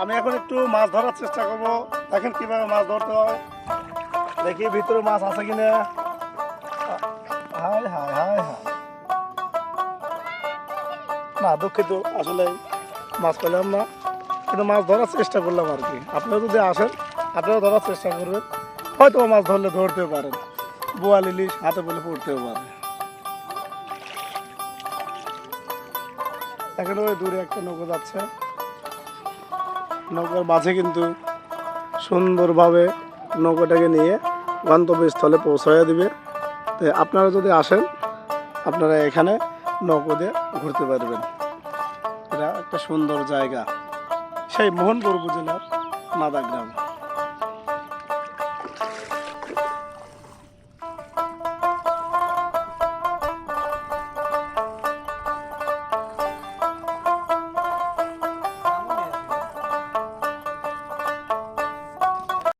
আমি এখন একটু মাছ ধরার চেষ্টা করব। দেখেন কীভাবে মাছ ধরতে হয়। দেখি ভিতরে মাছ আছে কিনা। হাই হাই হাই হাই না, দুঃখিত, আসলে মাছ পেলাম না। কিন্তু মাছ ধরার চেষ্টা করলাম আর কি। আপনারা যদি আসেন, আপনারা ধরার চেষ্টা করবেন। হয়তো মাছ ধরলে ধরতে পারেন। বোয়াল, ইলিশ, হাতে বলে পড়তেও পারে। এখানে ওই দূরে একটা নৌকা যাচ্ছে। নৌকার মাঝে কিন্তু সুন্দরভাবে নৌকাটাকে নিয়ে গন্তব্যস্থলে পৌঁছাইয়া দিবে। তো আপনারা যদি আসেন, আপনারা এখানে নৌকো দিয়ে ঘুরতে পারবেন। এটা একটা সুন্দর জায়গা। সেই মোহনপুর উপজেলার মাদা গ্রাম।